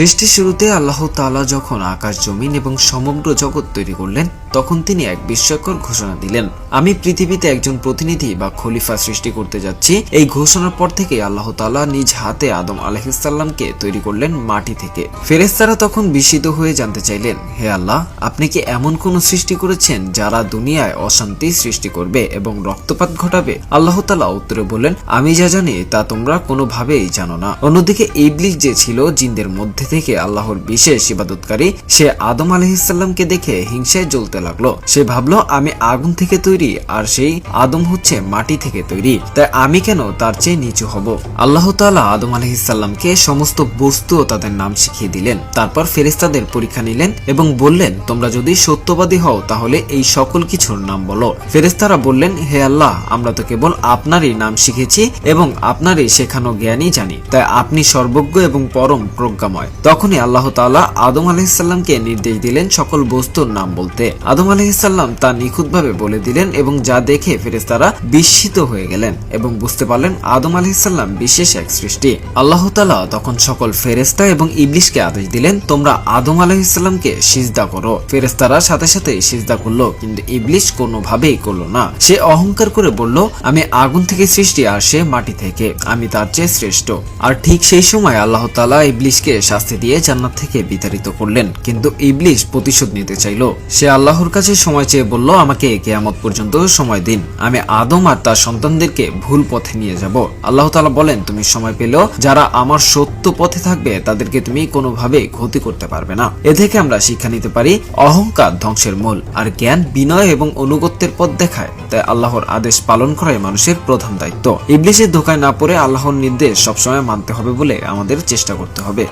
সৃষ্টির শুরুতে আল্লাহ তাআলা যখন আকাশ, জমিন এবং সমগ্র জগৎ তৈরি করলেন, তখন তিনি এক বিস্ময়কর ঘোষণা দিলেন। আমি পৃথিবীতে একজন প্রতিনিধি বা খলিফা সৃষ্টি করতে যাচ্ছি। এই ঘোষণার পর থেকে আল্লাহ তাআলা নিজ হাতে আদম আলাহিসাল্লামকে তৈরি করলেন মাটি থেকে। ফেরেস্তারা তখন বিস্মিত হয়ে জানতে চাইলেন, হে আল্লাহ, আপনি কি এমন কোন সৃষ্টি করেছেন যারা দুনিয়ায় অশান্তি সৃষ্টি করবে এবং রক্তপাত ঘটাবে? আল্লাহ তাআলা উত্তরে বললেন, আমি যা জানি তা তোমরা কোনোভাবেই জানো না। অন্যদিকে ইবলিস যে ছিল জিনদের মধ্যে থেকে আল্লাহর বিশেষ ইবাদতকারী সে আদম আলহিসাল্লামকে দেখে হিংসায় জ্বলতে লাগল। সে ভাবলো, আমি আগুন থেকে তৈরি, আর সেই আদম হচ্ছে মাটি থেকে তৈরি। তাই আমি কেন তার চেয়ে নিচু হব? আল্লাহ তাআলা আদম আলহিসাল্লামকে সমস্ত বস্তু ও তাদের নাম শিখিয়ে দিলেন। তারপর ফেরেস্তাদের পরীক্ষা নিলেন এবং বললেন, তোমরা যদি সত্যবাদী হও, তাহলে এই সকল কিছুর নাম বলো। ফেরেস্তারা বললেন, হে আল্লাহ, আমরা তো কেবল আপনারই নাম শিখেছি এবং আপনারই শেখানো জ্ঞানই জানি। তাই আপনি সর্বজ্ঞ এবং পরম প্রজ্ঞাময়। তখনই আল্লাহ তাআলা আদম আলাইসাল্লামকে নির্দেশ দিলেন সকল বস্তুর নাম বলতে। আদম আলাইসাল্লাম তা নিখুঁতভাবে বলে দিলেন এবং যা দেখে ফেরেস্তারা বিস্মিত হয়ে গেলেন এবং বুঝতে পারলেন আদম আলাইসাল্লাম বিশেষ এক সৃষ্টি। আল্লাহ তাআলা তখন সকল ফেরেস্তা এবং ইবলিশকে আদেশ দিলেন, তোমরা আদম আলাইসাল্লামকে সিজদা করো। ফেরেস্তারা সাথে সাথে সিজদা করল, কিন্তু ইবলিশ কোনোভাবেই করল না। সে অহংকার করে বলল, আমি আগুন থেকে সৃষ্টি আর সে মাটি থেকে। আমি তার চেয়ে শ্রেষ্ঠ। আর ঠিক সেই সময় আল্লাহ তাআলা ইবলিশকে শাস্তি দিয়ে জান্নাত থেকে বিতাড়িত করলেন। কিন্তু ইবলিশ প্রতিশোধ নিতে চাইল। সে আল্লাহর কাছে সময় চেয়ে বলল, আমাকে কেয়ামত পর্যন্ত সময় দিন। আমি আদম আর তার সন্তানদেরকে ভুল পথে নিয়ে যাব। আল্লাহ তাআলা বলেন, তুমি সময় পেলেও যারা আমার সত্য পথে থাকবে, তাদেরকে তুমি কোনোভাবে ক্ষতি করতে পারবে না। এ থেকে আমরা শিক্ষা নিতে পারি, অহংকার ধ্বংসের মূল আর জ্ঞান বিনয় এবং অনুগত্যের পথ দেখায়। তাই আল্লাহর আদেশ পালন করাই মানুষের প্রধান দায়িত্ব। ইবলিশের ধোকায় না পড়ে আল্লাহর নির্দেশ সবসময় মানতে হবে বলে আমাদের চেষ্টা করতে হবে।